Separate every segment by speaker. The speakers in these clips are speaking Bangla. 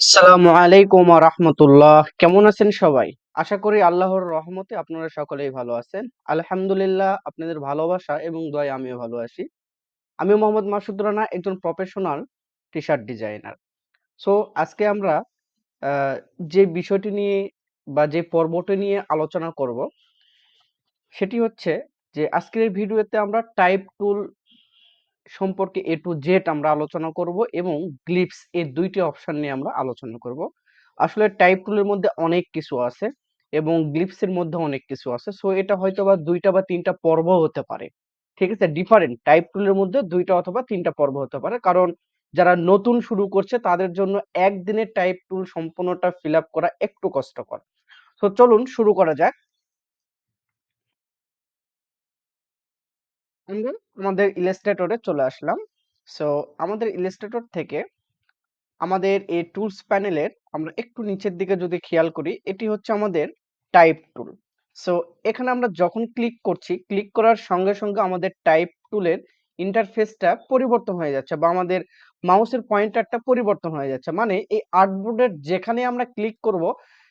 Speaker 1: আসসালামু আলাইকুম রহমতুল্লাহ কেমন আছেন সবাই? আশা করি আল্লাহর রহমতে আপনারা সকলেই ভালো আছেন। আলহামদুলিল্লাহ, আপনাদের ভালোবাসা এবং দয় আমিও ভালো আছি। আমি মোহাম্মদ মাসুদ রানা, একজন professional T shirt designer so আজকে আমরা যে বিষয়টি নিয়ে বা যে পর্বটি নিয়ে আলোচনা করব, সেটি হচ্ছে যে আজকের ভিডিওতে আমরা টাইপ টুল সম্পর্কে এ টু জেড আমরা আলোচনা করব এবং গ্লিপস এই দুইটি অপশন নিয়ে আমরা আলোচনা করব। আসলে টাইপ টুলের মধ্যে অনেক কিছু আছে এবং গ্লিপস এর মধ্যে অনেক কিছু আছে। সো এটা হয়তো বা দুইটা বা তিনটা পর্ব হতে পারে। ঠিক আছে? ডিফারেন্ট টাইপ টুলের মধ্যে দুইটা অথবা তিনটা পর্ব হতে পারে। কারণ যারা নতুন শুরু করছে, তাদের জন্য একদিনে টাইপ টুল সম্পূর্ণটা ফিল আপ করা একটু কষ্টকর। তো চলুন শুরু করা যাক। আমাদের ইলাস্ট্রেটরে চলে আসলাম। সো আমাদের ইলাস্ট্রেটর থেকে আমাদের এই টুলস প্যানেলের আমরা একটু নিচের দিকে যদি খেয়াল করি, এটি হচ্ছে আমাদের টাইপ টুল সো এখানে আমরা যখন ক্লিক করছি ক্লিক করার সঙ্গে সঙ্গে আমাদের টাইপ টুলের ইন্টারফেসটা পরিবর্তন হয়ে যাচ্ছে বা আমাদের মাউসের পয়েন্টারটা পরিবর্তন হয়ে যাচ্ছে। মানে এই আর্টবোর্ডের যেখানে আমরা ক্লিক করব,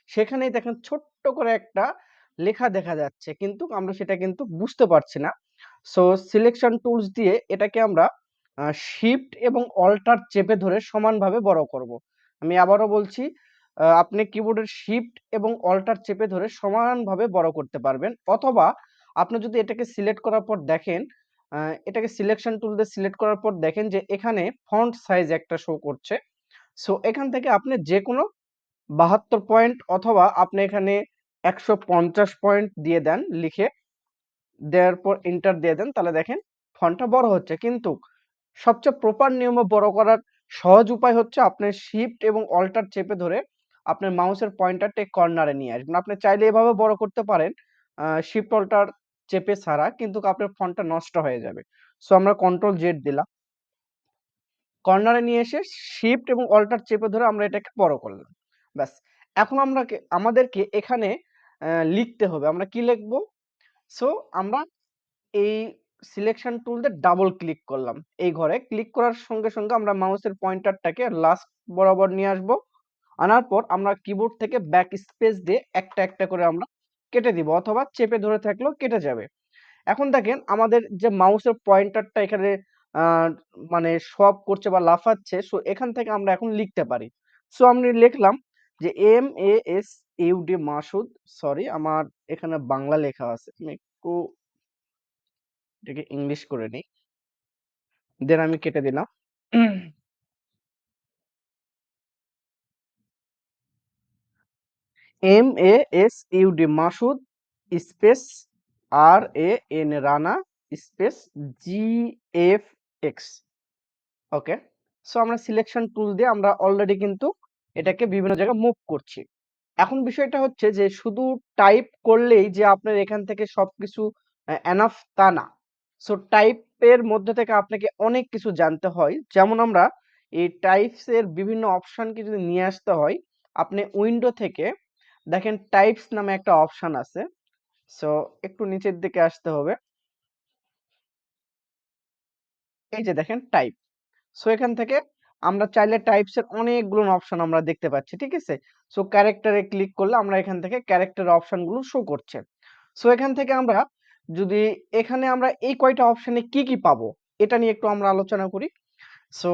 Speaker 1: সেখানেই দেখেন ছোট্ট করে একটা লেখা দেখা যাচ্ছে। কিন্তু আমরা সেটা কিন্তু বুঝতে পারছি না। সো সিলেকশন টুলস দিয়ে এটাকে আমরা শিফট এবং অল্টার চেপে ধরে সমানভাবে বড় করব। আমি আবারও বলছি আপনি কিবোর্ডের শিফট এবং অল্টার চেপে ধরে সমানভাবে বড় করতে পারবেন। অথবা আপনি যদি এটাকে সিলেক্ট করার পর দেখেন এটাকে সিলেকশন টুল দিয়ে সিলেক্ট করার পর দেখেন যে এখানে ফন্ট সাইজ একটা শো করছে। সো এখান থেকে আপনি যে কোনো বাহাত্তর পয়েন্ট অথবা আপনি এখানে একশো পঞ্চাশ পয়েন্ট দিয়ে দেন, লিখে দেওয়ার পর এন্টার দিয়ে দেন, তাহলে দেখেন ফন্টটা বড় হচ্ছে। কিন্তু সবচেয়ে প্রপার নিয়মে বড় করার সহজ উপায় হচ্ছে আপনি শিফট এবং অল্টার চেপে ধরে আপনার মাউসের পয়েন্টারটা কর্নারে নিয়ে আসবেন। আপনি চাইলে এভাবে বড় করতে পারেন শিফট অল্টার চেপে ছাড়া, কিন্তু আপনার ফন্টটা নষ্ট হয়ে যাবে। সো আমরা কন্ট্রোল জেড দিলাম। কর্নারে নিয়ে এসে শিফট এবং অল্টার চেপে ধরে আমরা এটাকে বড় করলাম। ব্যাস। এখন আমরা আমাদেরকে এখানে লিখতে হবে। আমরা কি লিখব? সো আমরা এই সিলেকশন টুল দিয়ে ডাবল ক্লিক করলাম। এই ঘরে ক্লিক করার সঙ্গে সঙ্গে আমরা মাউসের পয়েন্টারটাকে লাস্ট বরাবর নিয়ে আসব। আনার পর আমরা কিবোর্ড থেকে ব্যাক স্পেস দিয়ে একটা একটা করে আমরা কেটে দিব অথবা চেপে ধরে থাকলেও কেটে যাবে। এখন দেখেন আমাদের যে মাউসের পয়েন্টারটা এখানে মানে সব করছে বা লাফাচ্ছে সো এখান থেকে আমরা এখন লিখতে পারি। সো আমি লিখলাম যে M A S U D Masud sorry আমার এখানে বাংলা লেখা আছে। আমি একটু এটাকে ইংলিশ করে নিই। দেন আমি কেটে দিলাম। M A S U D Masud space R A N Rana space G F X okay so আমরা সিলেকশন টুল দিয়ে আমরা অলরেডি কিন্তু এটাকে বিভিন্ন জায়গায় মুভ করছি। এখন বিষয়টা হচ্ছে যে, শুধু টাইপ করলেই যে, আপনার এখান থেকে সবকিছু এনাফ তা না। সো টাইপের মধ্যে থেকে আপনাকে অনেক কিছু জানতে হয়। যেমন আমরা এই টাইপস এর বিভিন্ন অপশনকে যদি নিয়ে আসতে হয়, আপনি উইন্ডো থেকে দেখেন টাইপস নামে একটা অপশন আছে। সো একটু নিচের দিকে আসতে হবে। এই যে, দেখেন টাইপ সো এখান থেকে আমরা চাইলে টাইপস এর অনেকগুলো অপশন আমরা দেখতে পাচ্ছি, ঠিক আছে? সো ক্যারেক্টারে ক্লিক করলে আমরা এখান থেকে ক্যারেক্টার অপশনগুলো শো করছে। সো এখান থেকে আমরা যদি এখানে আমরা এই কয়টা অপশনে কি কি পাবো, এটা নিয়ে একটু আমরা আলোচনা করি। সো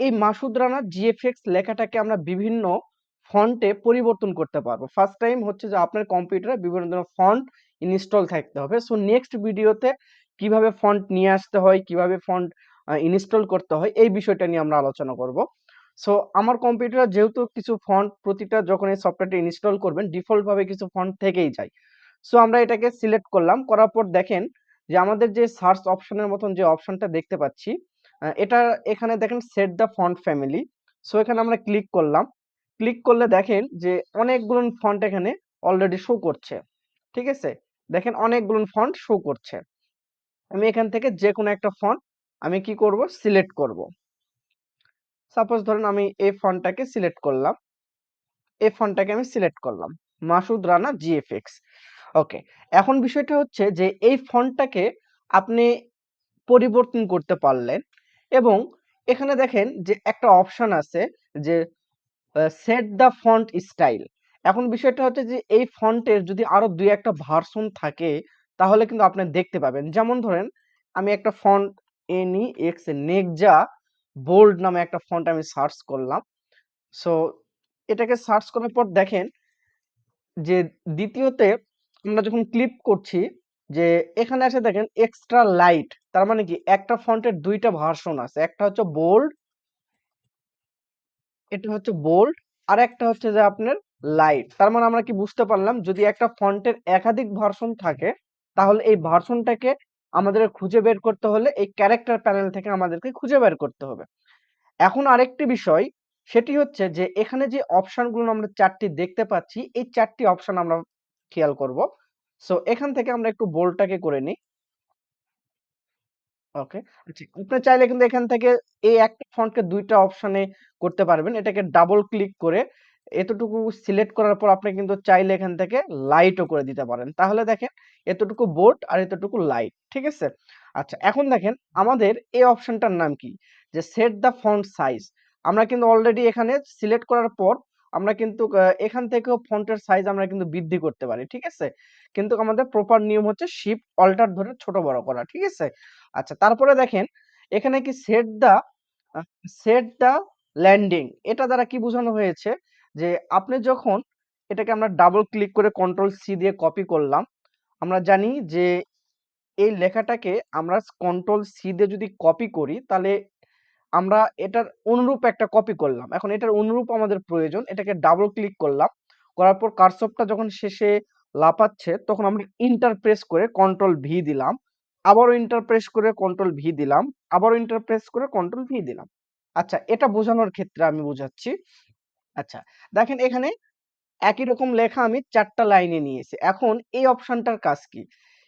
Speaker 1: এই মাসুদ রানা জিএফএক্স লেখাটাকে আমরা বিভিন্ন ফন্টে পরিবর্তন করতে পারব। ফার্স্ট টাইম হচ্ছে যে আপনার কম্পিউটারে বিভিন্ন ধরনের ফন্ট ইনস্টল থাকতে হবে। সো নেক্সট ভিডিওতে কীভাবে ফন্ট নিয়ে আসতে হয়, কীভাবে ফন্ট ইনস্টল করতে হয়, এই বিষয়টা নিয়ে আমরা আলোচনা করব। সো আমার কম্পিউটারে যেহেতু কিছু ফন্ট প্রতিটা যখন এই সফটওয়্যারটা ইনস্টল করবেন ডিফল্ট ভাবে কিছু ফন্ট থেকেই যায়। সো আমরা এটাকে সিলেক্ট করলাম, করার পর দেখেন যে আমাদের যে সার্চ অপশনের মতন যে অপশনটা দেখতে পাচ্ছি এটা এখানে দেখেন set the font family so এখানে আমরা ক্লিক করলাম। ক্লিক করলে দেখেন যে অনেকগুলো ফন্ট এখানে অলরেডি শো করছে। ঠিক আছে? দেখেন অনেকগুলো ফন্ট শো করছে। আমি এখান থেকে যে কোনো একটা ফন্ট আমি কি করব? সিলেক্ট করব। সাপোজ ধরেন আমি এই ফন্টটাকে সিলেক্ট করলাম। এই ফন্টটাকে আমি সিলেক্ট করলাম। মাসুদ রানা জিএফএক্স ওকে এখন বিষয়টা হচ্ছে যে এই ফন্টটাকে আপনি পরিবর্তন করতে পারলেন এবং এখানে দেখেন যে একটা অপশন আছে যে সেট দ্য ফন্ট স্টাইল এখন বিষয়টা হচ্ছে যে এই ফন্টের যদি আরও দুই একটা ভার্সন থাকে, তাহলে কিন্তু আপনি দেখতে পাবেন। যেমন ধরেন, আমি একটা ফন্ট এনি এক্স নেকজা বোল্ড নামে একটা ফন্ট আমি সার্চ করলাম। সো এটাকে সার্চ করার পর দেখেন যে দ্বিতীয়তে আমরা যখন ক্লিক করছি যে এখানে এসে দেখেন এক্সট্রা লাইট তার মানে কি একটা ফন্টের দুইটা ভার্সন আছে, একটা হচ্ছে বোল্ড এটা হচ্ছে বোল্ড আর একটা হচ্ছে যে আপনার লাইট তার মানে আমরা কি বুঝতে পারলাম, যদি একটা ফন্টের একাধিক ভার্সন থাকে, তাহলে এই ভার্সনটাকে আমাদের খুঁজে বের করতে হলে এই ক্যারেক্টার প্যানেল থেকে আমাদেরকে খুঁজে বের করতে হবে। এখন আরেকটি বিষয় সেটি হচ্ছে যে এখানে যে অপশনগুলো আমরা চারটি দেখতে পাচ্ছি এই চারটি অপশন আমরা খেয়াল করব। সো এখান থেকে আমরা একটু বোল্ডটাকে করে নিই। ওকে আচ্ছা। আপনি চাইলে কিন্তু এখান থেকে এই একটা ফন্টকে দুইটা অপশনে করতে পারবেন। এটাকে ডাবল ক্লিক করে এতটুকু সিলেক্ট করার পর আপনি কিন্তু চাইলে এখান থেকে লাইটও করে দিতে পারেন। তাহলে দেখেন এতটুকু বোর্ড আর এতটুকু লাইট ঠিক আছে? আচ্ছা এখন দেখেন আমাদের এই অপশনটার নাম কি? যে সেট দ্য ফন্ট সাইজ আমরা কিন্তু অলরেডি এখানে সিলেক্ট করার পর আমরা কিন্তু এখান থেকেও ফন্টের সাইজ আমরা কিন্তু বৃদ্ধি করতে পারি, ঠিক আছে? কিন্তু আমাদের প্রপার নিয়ম হচ্ছে শিফট অল্টার ধরে ছোট বড় করা, ঠিক আছে? আচ্ছা তারপরে দেখেন এখানে কি set the set the landing এটা দ্বারা কি বোঝানো হয়েছে? যে আপনি যখন এটাকে আমরা ডাবল ক্লিক করে কন্ট্রোল সি দিয়ে কপি করলাম, আমরা জানি যে এই লেখাটাকে আমরা কন্ট্রোল সি দিয়ে যদি কপি করি, তাহলে আমরা এটার অনুরূপ একটা কপি করলাম। এখন এটার অনুরূপ আমাদের প্রয়োজন, এটাকে ডাবল ক্লিক করলাম, করার পর কার্সরটা যখন শেষে লাফাচ্ছে, তখন আমরা ইন্টার প্রেস করে কন্ট্রোল ভি দিলাম, আবারও ইন্টার প্রেস করে কন্ট্রোল ভি দিলাম, আবারও ইন্টার প্রেস করে কন্ট্রোল ভি দিলাম। আচ্ছা এটা বোঝানোর ক্ষেত্রে আমি বোঝাচ্ছি আচ্ছা দেখেন এখানে একই রকম লেখা আমি চারটা লাইনে নিয়েছি। এখন এই অপশনটার কাজ কি?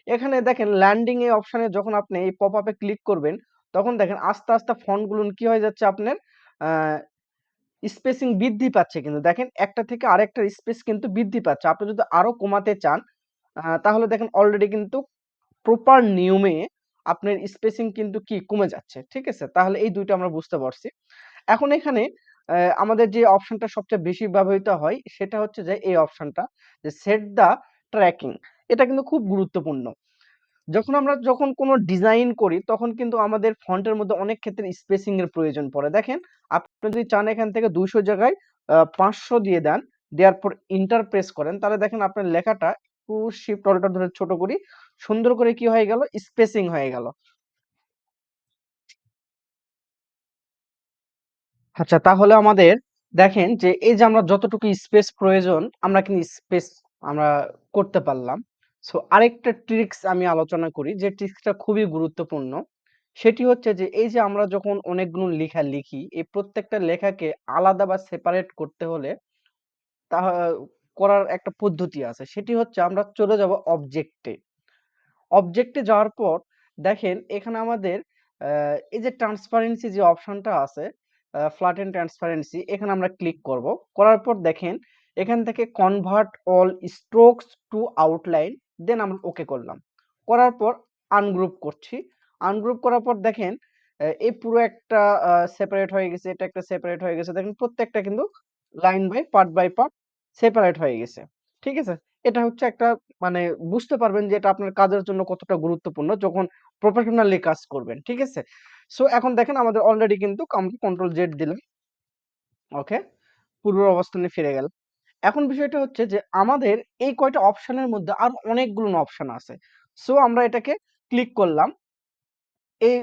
Speaker 1: এখানে দেখেন ল্যান্ডিং এই অপশনে যখন আপনি এই পপ আপে ক্লিক করবেন, তখন দেখেন আস্তে আস্তে ফন্টগুলো কি হয়ে যাচ্ছে আপনার? স্পেসিং বৃদ্ধি পাচ্ছে কিন্তু। দেখেন একটা থেকে আরেকটা স্পেস কিন্তু বৃদ্ধি পাচ্ছে। আপনি যদি আরও কমাতে চান তাহলে দেখেন অলরেডি কিন্তু প্রপার নিয়মে আপনার স্পেসিং কিন্তু কি? কমে যাচ্ছে। ঠিক আছে? তাহলে এই দুইটা আমরা বুঝতে পারছি। এখন এখানে আমাদের যে অপশনটা সবচেয়ে বেশি ব্যবহৃত হয় সেটা হচ্ছে যে এই অপশনটা যে সেট দা ট্র্যাকিং এটা কিন্তু খুব গুরুত্বপূর্ণ। যখন আমরা যখন কোনো ডিজাইন করি, তখন কিন্তু আমাদের ফন্টের মধ্যে অনেক ক্ষেত্রে স্পেসিং এর প্রয়োজন পড়ে। দেখেন, আপনি যদি চান এখান থেকে দুইশো জায়গায় পাঁচশো দিয়ে দেন, দেওয়ার পর ইন্টার প্রেস করেন, তাহলে দেখেন আপনার লেখাটা একটু শিফট অল্টার ধরে ছোট করি, সুন্দর করে কি হয়ে গেল? স্পেসিং হয়ে গেল। আচ্ছা তাহলে আমাদের দেখেন যে, এই যে আমরা যতটুকু স্পেস প্রয়োজন, আমরা কিন্তু স্পেস আমরা করতে পারলাম। সো আরেকটা ট্রিক্স আমি আলোচনা করি, যে ট্রিক্সটা খুবই গুরুত্বপূর্ণ। সেটি হচ্ছে যে, এই যে আমরা যখন অনেকগুলো লেখা লিখি, এই প্রত্যেকটা লেখাকে আলাদা বা সেপারেট করতে হলে তা, করার একটা পদ্ধতি আছে। সেটি হচ্ছে আমরা চলে যাব অবজেক্টে অবজেক্টে যাওয়ার পর দেখেন, এখানে আমাদের এই যে ট্রান্সপারেন্সি যে অপশনটা আছে ফ্ল্যাট এন্ড ট্রান্সপারেন্সি এখানে আমরা ক্লিক করব। করার পর দেখেন, এখান থেকে convert all strokes to outline then আমরা ওকে করলাম। করার পর আনগ্রুপ করছি। আনগ্রুপ করার পর দেখেন এই পুরো একটা সেপারেট হয়ে গেছে, এটা একটা সেপারেট হয়ে গেছে। দেখেন প্রত্যেকটা কিন্তু line by part by part separate হয়ে গেছে। ঠিক আছে? এটা হচ্ছে একটা মানে বুঝতে পারবেন যে এটা আপনার কাজের জন্য কতটা গুরুত্বপূর্ণ যখন প্রফেশনালি কাজ করবেন। ঠিক আছে? সো এখন দেখেন আমাদের অলরেডি কিন্তু আমরা কন্ট্রোল জেড দিলাম। ওকে পূর্ব অবস্থানে ফিরে গেল এখন বিষয়টা হচ্ছে যে, আমাদের এই কয়টা অপশনের মধ্যে আর অনেকগুলো অপশন আছে। সো আমরা এটাকে ক্লিক করলাম। এই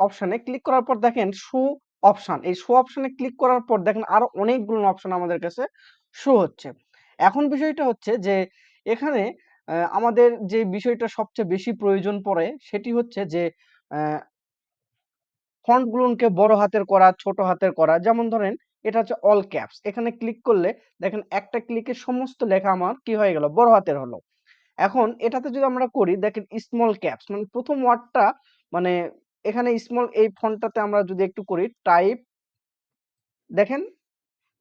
Speaker 1: অপশনে ক্লিক করার পর দেখেন শো অপশন এই শো অপশনে ক্লিক করার পর দেখেন আরও অনেকগুলো অপশন আমাদের কাছে শো হচ্ছে। এখন বিষয়টা হচ্ছে যে, এখানে আমাদের যে বিষয়টা সবচেয়ে বেশি প্রয়োজন পড়ে সেটি হচ্ছে যে ফন্ট গুলোকে বড় হাতের করা, ছোট হাতের করা, যেমন ধরেন এটা হচ্ছে অল ক্যাপস এখানে ক্লিক করলে দেখেন একটা ক্লিকে সমস্ত লেখা আমার কি হয়ে গেল? বড় হাতের হলো। এখন এটাতে যদি আমরা করি, দেখেন স্মল ক্যাপস মানে প্রথম ওয়ার্ডটা মানে এখানে স্মল এই ফন্টটাতে আমরা যদি একটু করি টাইপ দেখেন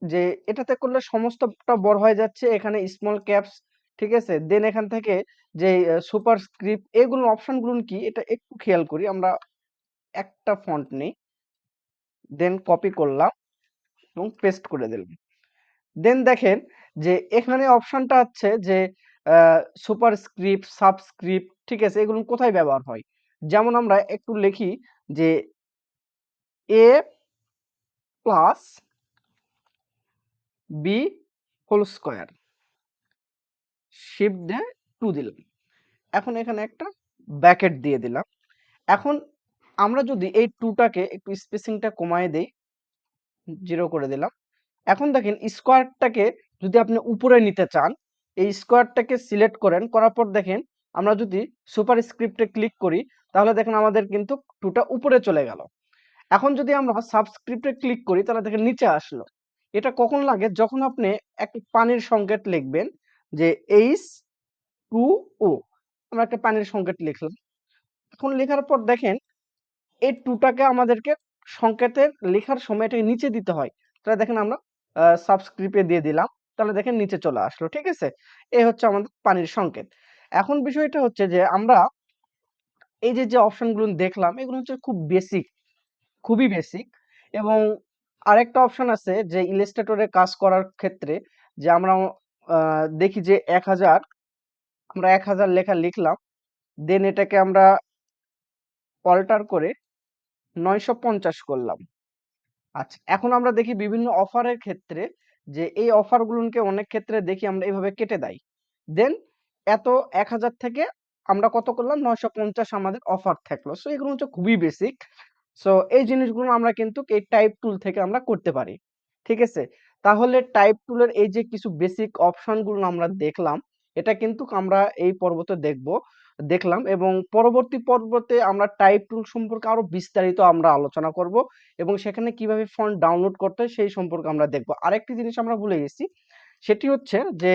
Speaker 1: যে এটাতে করলে সমস্তটা বড় হয়ে যাচ্ছে, এখানে স্মল ক্যাপস ঠিক আছে? দেন এখান থেকে যে সুপার স্ক্রিপ্ট এগুলো অপশনগুলো কি? এটা একটু খেয়াল করি, আমরা একটা ফন্ট নেই। দেন কপি করলাম এবং পেস্ট করে দিলাম। দেন দেখেন যে এখানে অপশনটা হচ্ছে যে সুপার স্ক্রিপ্ট সাবস্ক্রিপ্ট ঠিক আছে, এগুলো কোথায় ব্যবহার হয়? যেমন আমরা একটু লিখি যে A plus B whole square shift দিয়ে টু দিলাম। এখন এখানে একটা ব্যাকেট দিয়ে দিলাম। এখন আমরা যদি এই টুটাকে একটু স্পেসিংটা কমায় দেই জিরো করে দিলাম। এখন দেখেন স্কোয়ারটাকে যদি আপনি উপরে নিতে চান, এই স্কোয়ারটাকে সিলেক্ট করেন, করার পর দেখেন আমরা যদি সুপার স্ক্রিপ্টে ক্লিক করি, তাহলে দেখেন আমাদের কিন্তু টুটা উপরে চলে গেল। এখন যদি আমরা সাবস্ক্রিপ্টে ক্লিক করি, তাহলে দেখেন নিচে আসলো। এটা কখন লাগে? যখন আপনি একটা পানির সংকেত লিখবেন যে এইচ টু ও আমরা একটা পানির সংকেত লিখলাম। এখন লেখার পর দেখেন এই টুটাকে আমাদেরকে সংকেতের লেখার সময় এটাকে নিচে দিতে হয়। তাহলে দেখেন আমরা সাবস্ক্রিপে দিয়ে দিলাম। তাহলে দেখেন নিচে চলে আসলো, ঠিক আছে? এই হচ্ছে আমাদের পানির সংকেত। এখন বিষয়টা হচ্ছে যে আমরা এই যে যে অপশনগুলো দেখলাম, এগুলো হচ্ছে খুব বেসিক খুবই বেসিক এবং আরেকটা অপশন আছে যে ইলাস্ট্রেটরে কাজ করার ক্ষেত্রে যে আমরা দেখি যে এক হাজার, আমরা এক হাজার লেখা লিখলাম দেন এটাকে আমরা অল্টার করে নয়শো পঞ্চাশ করলাম। আচ্ছা এখন আমরা দেখি বিভিন্ন অফারের ক্ষেত্রে যে, এই অফারগুলোকে অনেক ক্ষেত্রে দেখি আমরা এইভাবে কেটে দেয়। দেন, এত এক হাজার থেকে আমরা কত করলাম? নয়শো পঞ্চাশ আমাদের অফার থাকল। সো, এগুলো হচ্ছে খুবই বেসিক সো, এই জিনিসগুলো আমরা কিন্তু এই টাইপ টুল থেকে আমরা করতে পারি। ঠিক আছে? তাহলে টাইপ টুলের এই যে কিছু বেসিক অপশনগুলো আমরা দেখলাম এটা কিন্তু আমরা এই পর্বতে দেখব, দেখলাম এবং পরবর্তী পর্বতে আমরা টাইপ টুল সম্পর্কে আরও বিস্তারিত আমরা আলোচনা করব এবং সেখানে কীভাবে ফন্ট ডাউনলোড করতে হয় সেই সম্পর্কে আমরা দেখব। আরেকটি জিনিস আমরা ভুলে গেছি, সেটি হচ্ছে যে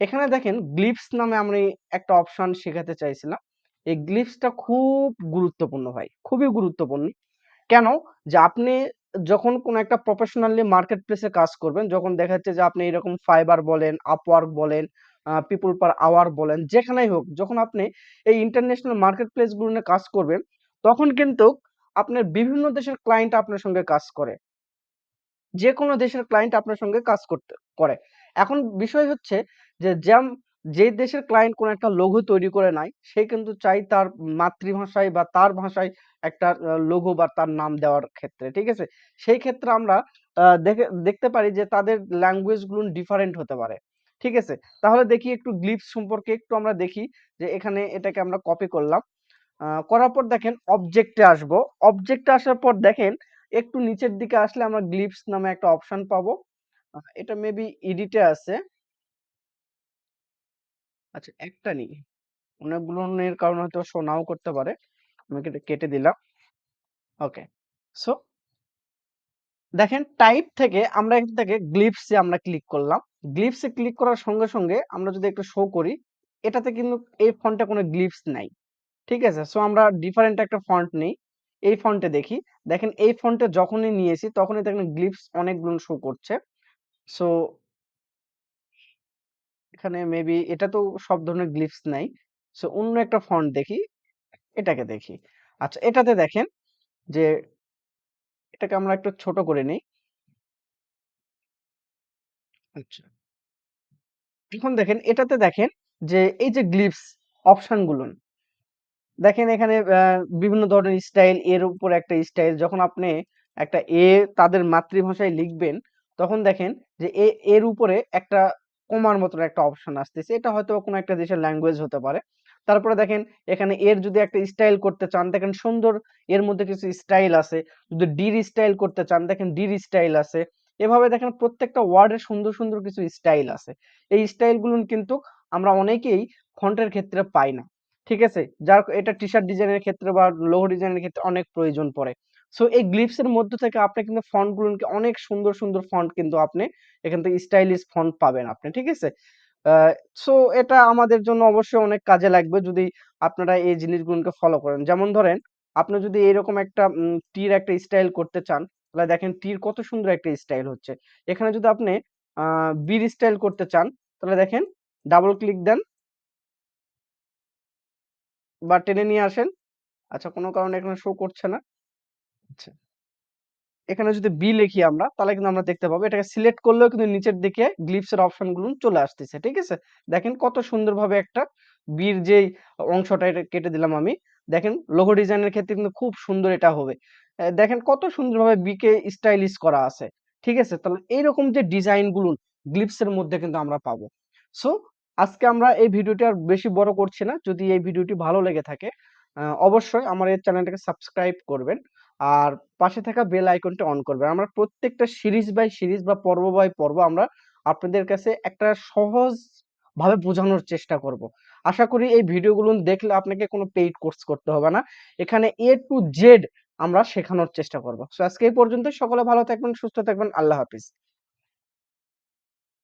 Speaker 1: এখানে দেখেন গ্লিপস নামে আমি একটা অপশন শেখাতে চাইছিলাম। এই গ্লিপসটা খুব গুরুত্বপূর্ণ ভাই, খুবই গুরুত্বপূর্ণ। কেন? যে আপনি যখন কোন একটা প্রফেশনালি মার্কেট প্লেসে কাজ করবেন, যখন দেখা যাচ্ছে যে আপনি এরকম ফাইবার বলেন আপওয়ার্ক বলেন পিপল পার আওয়ার বলেন, যেখানেই হোক, যখন আপনি এই ইন্টারন্যাশনাল মার্কেট প্লেসগুলো নিয়ে কাজ করবেন, তখন কিন্তু আপনার বিভিন্ন দেশের ক্লায়েন্ট আপনার সঙ্গে কাজ করে। যে কোনো দেশের ক্লায়েন্ট আপনার সঙ্গে কাজ করতে, করে। এখন বিষয় হচ্ছে যে, যেম, যে দেশের ক্লায়েন্ট কোন একটা লোগো তৈরি করে নাই, সে কিন্তু চাই তার মাতৃভাষায় বা তার ভাষায় একটা লোগো বা তার নাম দেওয়ার ক্ষেত্রে, ঠিক আছে? সেই ক্ষেত্রে আমরা দেখে, দেখতে পারি যে, তাদের ল্যাঙ্গুয়েজগুলো ডিফারেন্ট হতে পারে। ঠিক আছে? তাহলে দেখি একটু গ্লিপস সম্পর্কে একটু আমরা দেখি যে এখানে এটাকে আমরা কপি করলাম। করার পর দেখেন অবজেক্টে আসব। অবজেক্টে আসার পর দেখেন একটু নিচের দিকে আসলে আমরা গ্লিপস নামে একটা অপশন পাবো। এটা মেবি এডিটে আছে। আচ্ছা একটা নেই। অনেকগুলো এর কারণে হয়তো শো নাও করতে পারে। আমি কেটে দিলাম। ওকে সো দেখেন টাইপ থেকে আমরা এখান থেকে গ্লিপসে আমরা ক্লিক করলাম। গ্লিপসে ক্লিক করার সঙ্গে সঙ্গে আমরা যদি একটু শো করি, এটাতে কিন্তু এই ফন্টে কোনো গ্লিপস নাই। ঠিক আছে? সো আমরা ডিফারেন্ট একটা ফন্ট নেই। এই ফন্টে দেখি। দেখেন, এই ফন্টে যখনই নিয়েছি, তখনই দেখেন গ্লিপস অনেকগুলো শো করছে। সো এখানে মেবি এটা তো সব ধরনের গ্লিপস নাই। সো অন্য একটা ফন্ট দেখি, এটাকে দেখি। আচ্ছা এটাতে দেখেন যে, এটাকে আমরা একটু ছোট করে নিই। আচ্ছা। এখন দেখেন, এটাতে দেখেন যে, এই যে গ্লিপস অপশনগুলো দেখেন এখানে বিভিন্ন ধরনের স্টাইল, এর উপর একটা স্টাইল, যখন আপনি একটা এ তাদের মাতৃভাষায় লিখবেন, তখন দেখেন যে, এ, এর উপরে একটা কমার মতন একটা অপশন আসতেছে। এটা হয়তো কোনো একটা দেশের ল্যাঙ্গুয়েজ হতে পারে। তারপরে দেখেন, এখানে এর যদি একটা স্টাইল করতে চান, দেখেন সুন্দর, এর মধ্যে কিছু স্টাইল আছে। যদি ডির স্টাইল করতে চান, দেখেন ডির স্টাইল আছে। এভাবে দেখেন প্রত্যেকটা ওয়ার্ডের সুন্দর সুন্দর কিছু স্টাইল আছে। এই স্টাইলগুলো কিন্তু আমরা অনেকেই ফন্টের ক্ষেত্রে পাই না, ঠিক আছে? যার এটা টি শার্ট ডিজাইনের ক্ষেত্রে বা লোগো ডিজাইনের ক্ষেত্রে অনেক প্রয়োজন পড়ে। সো এই গ্লিপস এর মধ্য থেকে আপনি কিন্তু ফন্ট গুলোকে অনেক সুন্দর সুন্দর ফন্ট কিন্তু আপনি এখান থেকে স্টাইলিশ ফন্ট পাবেন আপনি, ঠিক আছে? সো এটা আমাদের জন্য অবশ্যই অনেক কাজে লাগবে যদি আপনারা এই জিনিসগুলোকে ফলো করেন। যেমন ধরেন, আপনি যদি এরকম একটা টির একটা স্টাইল করতে চান তাহলে দেখেন টির কত সুন্দর একটা স্টাইল হচ্ছে। এখানে যদি আপনি বির স্টাইল করতে চান তাহলে দেখেন ডাবল ক্লিক দেন বা টেনে নিয়ে আসেন। আচ্ছা কোনো কারণে এখানে শো করছে না। আচ্ছা। এখানে যদি বি লিখি আমরা তাহলে কিন্তু আমরা দেখতে পাবো এটাকে সিলেক্ট করলেও কিন্তু নিচের দিকে গ্লিপস এর অপশনগুলো চলে আসতেছে ঠিক আছে? দেখেন কত সুন্দরভাবে একটা বির যেই অংশটা এটা কেটে দিলাম আমি দেখেন লোগো ডিজাইনের ক্ষেত্রে কিন্তু খুব সুন্দর এটা হবে। দেখেন কত সুন্দরভাবে বিকে স্টাইলিশ করা আছে। ঠিক আছে? তাহলে এইরকম যে ডিজাইনগুলো গ্লিপসের মধ্যে কিন্তু আমরা পাবো। সো আজকে আমরা এই ভিডিওটি আর বেশি বড় করছি না। যদি এই ভিডিওটি ভালো লেগে থাকে অবশ্যই আমার এই চ্যানেলটাকে সাবস্ক্রাইব করবেন আর পাশে থাকা বেল আইকনটা অন করবেন। আমরা প্রত্যেকটা সিরিজ বাই সিরিজ বা পর্ব বাই পর্ব আমরা আপনাদের কাছে একটা সহজ ভাবে বোঝানোর চেষ্টা করব। আশা করি এই ভিডিওগুলো দেখলে আপনাকে কোনো পেইড কোর্স করতে হবে না। এখানে এ টু জেড আমরা শেখানোর চেষ্টা করব। সো আজকে এই পর্যন্ত সকলে ভালো থাকবেন, সুস্থ থাকবেন। আল্লাহ হাফিজ।